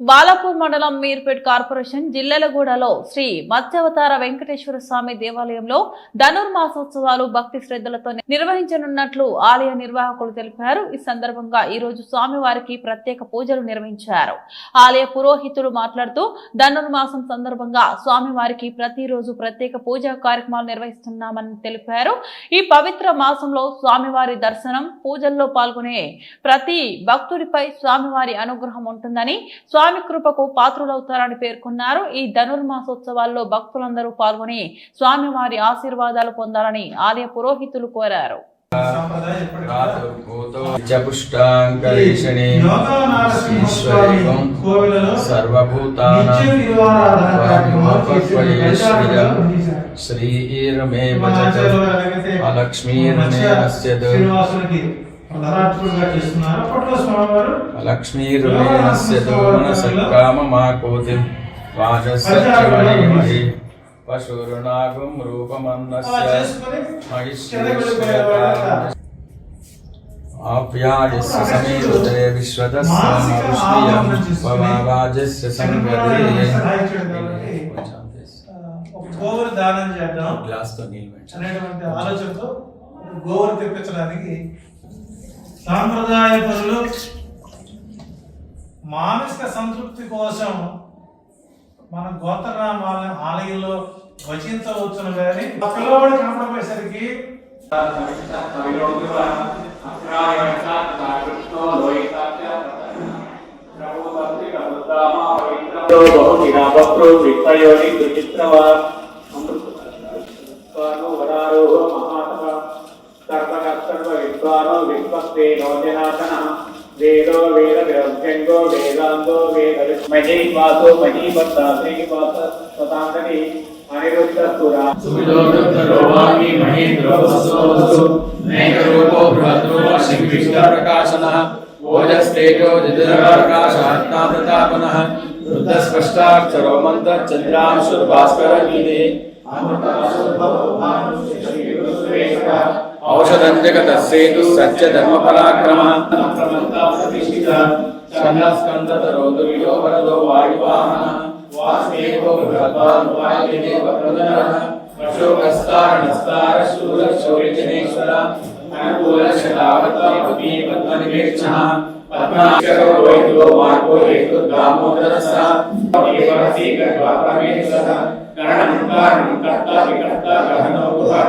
బాలాపూర్ మండలం మీర్పేట్ కార్పొరేషన్ జిల్లెలగూడలో శ్రీ మత్స్యావతార వెంకటేశ్వర స్వామి దేవాలయంలో ధనుర్మాసోత్సవాలు భక్తి శ్రద్ధలతో నిర్వహించనున్నట్లు ఆలయ నిర్వాహకులు తెలిపారు. ఈ సందర్భంగా ఈ రోజు స్వామివారికి ప్రత్యేక పూజలు నిర్వహించారు. ఆలయ పురోహితులు మాట్లాడుతూ ధనుర్మాసం సందర్భంగా స్వామివారికి ప్రతిరోజు ప్రత్యేక పూజా కార్యక్రమాలు నిర్వహిస్తున్నామని తెలిపారు. ఈ పవిత్ర మాసంలో స్వామివారి దర్శనం పూజల్లో పాల్గొనే ప్రతి భక్తుడిపై స్వామివారి అనుగ్రహం ఉంటుందని స్వామి కృపకు పాత్రులవుతారని పేర్కొన్నారు. ఈ ధనుర్మాసోత్సవాల్లో భక్తులందరూ పాల్గొని స్వామివారి ఆశీర్వాదాలు పొందాలని ఆలయ పురోహితులు కోరారు. పుష్టాంకరీషణి ఈశ్వరీవం అలక్ష్మీర్మేణస్య చేస్తున్నారు. అప్పట్లో స్వామివారు మనసక్కామమాకోతి వాచసత్యమణిమహి పశుర్నాగం అలా రూపమన్నస్య చేసుకొని మహిష్యేశ్వరకారణ్య ఆప్యాయస్య సంగతే. ఒక గోవుని దానం చేద్దాం గ్లాస్తో నీళ్ళు. అనేటువంటి ఆలోచనతో గోవుని తెప్పించడానికి సాంప్రదాయ పనులు మానసిక సంతృప్తి కోసం మన గోత్రరామ ఆలయంలో వచించవచ్చును కానీ ఆ పిల్లవాడు కనపడపోయేసరికి విత్తయోని దుచిత్రవా వరారోహ विद्वानो विश्वस्तेनो जनातनः वेदो वेदविरभ्यङ्गो वेदाङ्गो वेदविस्मये वासो महीभत्ता श्रीवास स्वताङ्गनि। अनिरुद्धस्तुरा। सुमिलो वृद्धरोवामि महेन्द्रो वसो मेघरूपो बृहद्रूप श्रीविष्णुप्रकाशनः ओजस्तेजो जितप्रकाशात्मा प्रतापनः वृद्धस्पष्टाक्षरो मन्दचन्द्रांशुर्भास्करगीते अमृताशुर्भवो मानुष्य श्रीगुरुश्रेष्ठः औषधंजगत सेतु सच्च धर्मपराक्रमः छन्दस्कन्दतरोदुर्यो वरदो वायुवाहनः। वासुदेवो बृहद्वान् वायुदेव प्रदनः अशोकस्तारणस्तारशूरशौरिजनेश्वर अनुकूलशतावत्वपत्नी पद्मनिवेक्षः पद्माक्षरो मार्गो हेतु दामोदरः गणहन्तारं कर्ता विकर्ता गहनो गुहः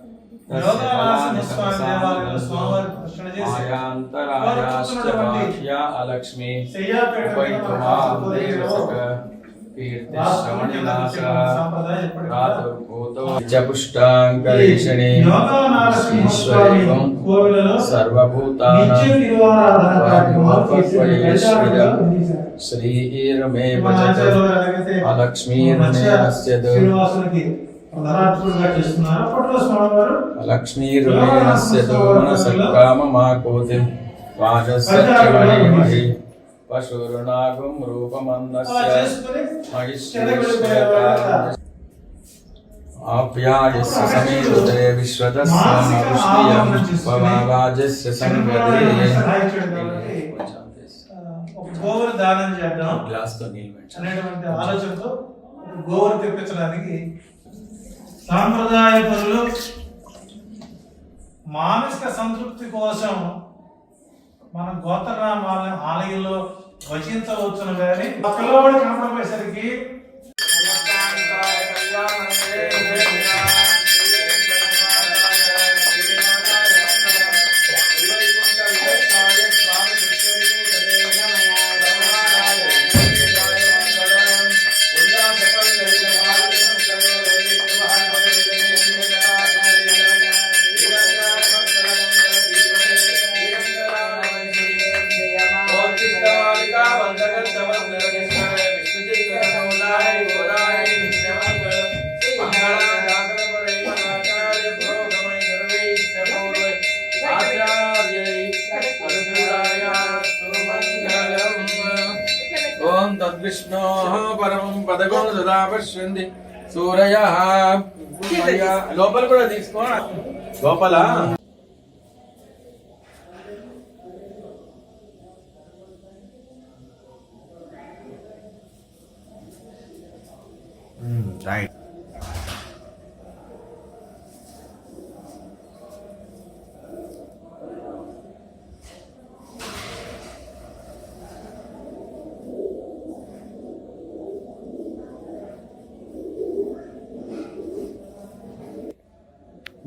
అలక్ష్మీ ఉపైతుమాం దేవసక కీర్తిశ్రవణినాశ రాతభూతో పుష్టాంకరీషణి ఈశ్వరీవం సర్వభూతానాం శ్రీరమే అలక్ష్మీర్మేణస్య శ్రీనివాసునికి ధనాత్ముడుగా చేస్తున్నారు. అప్పట్లో స్వామివారు లక్ష్మీర్మేణస్య మనసక్కామమాకోతి వాచసత్యమణిమహి పశుర్నాగం అలా రూపమన్నస్య చేసుకొని మహిష్యేశ్వరకారణ్య ఆప్యాయస్య సమీరుతే విశ్వదస్సమృష్ణియం పవావాజస్య సంగతే. ఒక గోవుని దానం చేద్దాం గ్లాస్తో నీళ్ళు పెట్టు. అనేటువంటి ఆలోచనతో గోవుని తెప్పించడానికి సాంప్రదాయ పనులు మానసిక సంతృప్తి కోసం మన గోత్రరామ ఆలయంలో భజించవచ్చును కానీ ఆ పిల్లవాడు కనపడపోయేసరికి పదకొండు సదా పశ్యంది సూరయ లోపల కూడా తీసుకో. లోపల? రైట్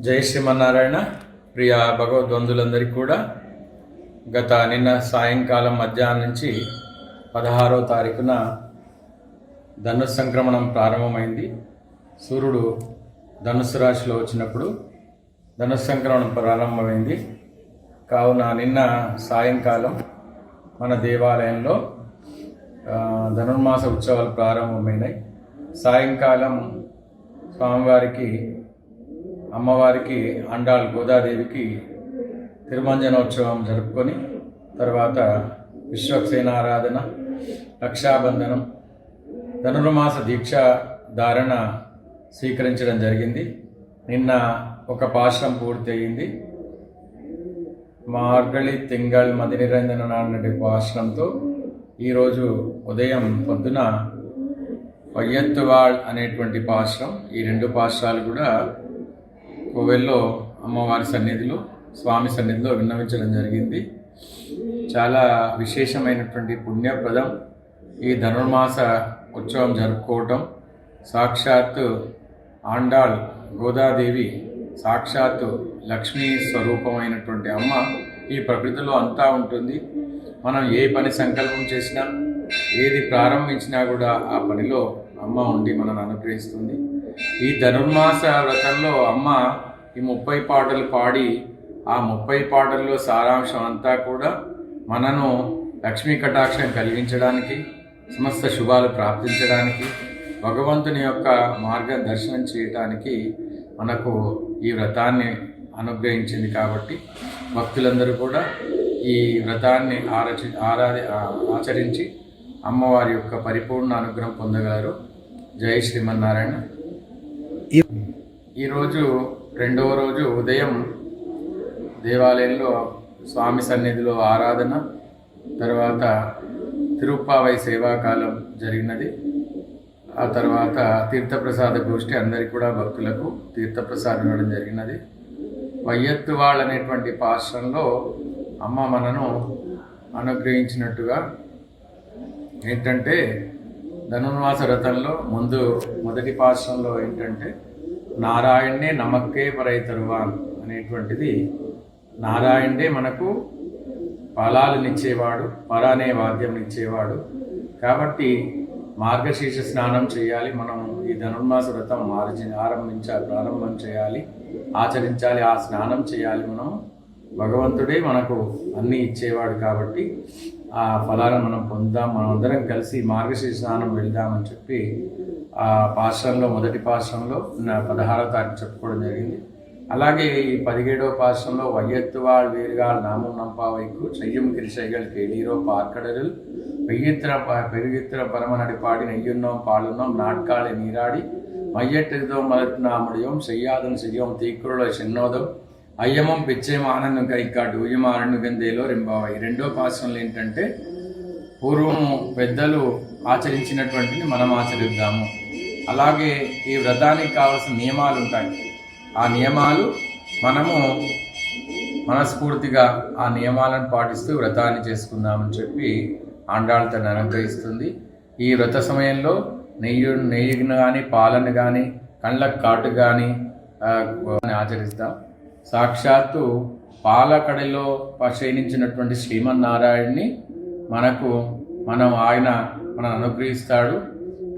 జయ శ్రీమన్నారాయణ. ప్రియ భగవద్వందులందరికీ కూడా గత నిన్న సాయంకాలం మధ్యాహ్నం నుంచి పదహారో తారీఖున ధనుసు సంక్రమణం ప్రారంభమైంది. సూర్యుడు ధనుసు రాశిలో వచ్చినప్పుడు ధనుసు సంక్రమణం ప్రారంభమైంది. కావున నిన్న సాయంకాలం మన దేవాలయంలో ధనుర్మాస ఉత్సవాలు ప్రారంభమైనాయి. సాయంకాలం స్వామివారికి అమ్మవారికి అండాల్ గోదాదేవికి తిరుమంజనోత్సవం జరుపుకొని తర్వాత విశ్వక్సేనారాధన రక్షాబంధనం ధనుర్మాస దీక్ష ధారణ స్వీకరించడం జరిగింది. నిన్న ఒక పాశం పూర్తి అయింది. మార్గళి తింగళ్ మది నిరంజన అన్నటి పాశ్రంతో ఈరోజు ఉదయం పొద్దున వయ్యత్తువాళ్ అనేటువంటి పాశ్రం ఈ రెండు పాశ్రాలు కూడా కోవెల్లో అమ్మవారి సన్నిధిలో స్వామి సన్నిధిలో విన్నవించడం జరిగింది. చాలా విశేషమైనటువంటి పుణ్యప్రదం ఈ ధనుర్మాస ఉత్సవం జరుపుకోవటం. సాక్షాత్తు ఆండాళ్ గోదాదేవి సాక్షాత్తు లక్ష్మీ స్వరూపమైనటువంటి అమ్మ ఈ ప్రకృతిలో అంతా ఉంటుంది. మనం ఏ పని సంకల్పం చేసినా ఏది ప్రారంభించినా కూడా ఆ పనిలో అమ్మ ఉండి మనల్ని అనుగ్రహిస్తుంది. ఈ ధనుర్మాస వ్రతంలో అమ్మ ఈ ముప్పై పాటలు పాడి ఆ ముప్పై పాటల్లో సారాంశం అంతా కూడా మనను లక్ష్మీ కటాక్షం కలిగించడానికి సమస్త శుభాలు ప్రాప్తించడానికి భగవంతుని యొక్క మార్గం దర్శనం చేయటానికి మనకు ఈ వ్రతాన్ని అనుగ్రహించింది కాబట్టి భక్తులందరూ కూడా ఈ వ్రతాన్ని ఆరచి ఆరాధి ఆచరించి అమ్మవారి యొక్క పరిపూర్ణ అనుగ్రహం పొందగలరు. జై శ్రీమన్నారాయణ. ఈరోజు రెండవ రోజు ఉదయం దేవాలయంలో స్వామి సన్నిధిలో ఆరాధన తర్వాత తిరుప్పావై సేవాకాలం జరిగినది. ఆ తర్వాత తీర్థప్రసాద గోష్ఠి అందరికీ కూడా భక్తులకు తీర్థప్రసాదం ఇవ్వడం జరిగినది. వయ్యత్తువాళ్ళు అనేటువంటి పాశ్రంలో అమ్మ మనను అనుగ్రహించినట్టుగా ఏంటంటే ధనుర్మాస వ్రతంలో ముందు మొదటి పాశ్రంలో ఏంటంటే నారాయణే నమక్కే పరై తరువాన్ అనేటువంటిది. నారాయణే మనకు ఫలాలనిచ్చేవాడు పర అనే వాద్యంనిచ్చేవాడు కాబట్టి మార్గశీర్ష స్నానం చేయాలి మనం ఈ ధనుర్మాస వ్రతం మార్చి ఆరంభించాలి ప్రారంభం చేయాలి ఆచరించాలి ఆ స్నానం చేయాలి మనం. భగవంతుడే మనకు అన్నీ ఇచ్చేవాడు కాబట్టి ఆ ఫలాలను మనం పొందాం మనం అందరం కలిసి మార్గశీర్ష స్నానం వెళ్దామని చెప్పి ఆ పాశ్రంలో మొదటి పాశ్రంలో పదహారవ తారీఖు చెప్పుకోవడం జరిగింది. అలాగే ఈ పదిహేడవ పాశ్రంలో వైయత్తువాళ్ వేరుగాళ్ నామం నంపావైకు చెయ్యం కిరిశైగల్ కేడీరో పార్కడలు பெய்யத்திர ப పరమ నడిపాడి பாடி நெய்யுண்ணோம் నాట్కాళి నీరాడి. நீராடி மையட்டெழுதோம் மலர்த்து చెయ్యాదని చెయ్యం செய்யோம் చిన్నోదం. అయ్యమం పిచ్చేం ఆనందం కైకాటు ఉయ్యమారణు గందేలో రింబావై. రెండో పాశ్రంలో ఏంటంటే పూర్వము పెద్దలు ఆచరించినటువంటిని మనం ఆచరిద్దాము. అలాగే ఈ వ్రతానికి కావాల్సిన నియమాలు ఉంటాయి. ఆ నియమాలు మనము మనస్ఫూర్తిగా ఆ నియమాలను పాటిస్తూ వ్రతాన్ని చేసుకుందామని చెప్పి ఆండాళ్ తను అనుగ్రహిస్తుంది ఈ వ్రత సమయంలో నెయ్యి నెయ్యిని కానీ పాలను కానీ కళ్ళకు కాటు కానీ ఆచరిస్తాం. సాక్షాత్తు పాలకడలో శయనించినటువంటి శ్రీమన్నారాయణ్ణి మనకు మనం ఆయన మనం అనుగ్రహిస్తాడు.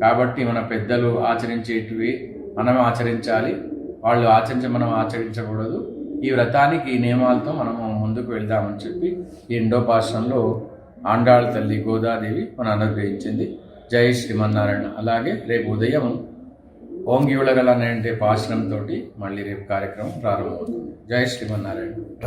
కాబట్టి మన పెద్దలు ఆచరించేటివి మనం ఆచరించాలి. వాళ్ళు ఆచరించ మనం ఆచరించకూడదు. ఈ వ్రతానికి ఈ నియమాలతో మనము ముందుకు వెళ్దామని చెప్పి ఈ ఎండోపాషంలో ఆండాళ్ తల్లి గోదాదేవి మన అనుగ్రహించింది. జై శ్రీమన్నారాయణ. అలాగే రేపు ఉదయం ఓంగి ఉలగల అనే పాశనంతో మళ్ళీ రేపు కార్యక్రమం ప్రారంభమవుతుంది. జై శ్రీమన్నారాయణ.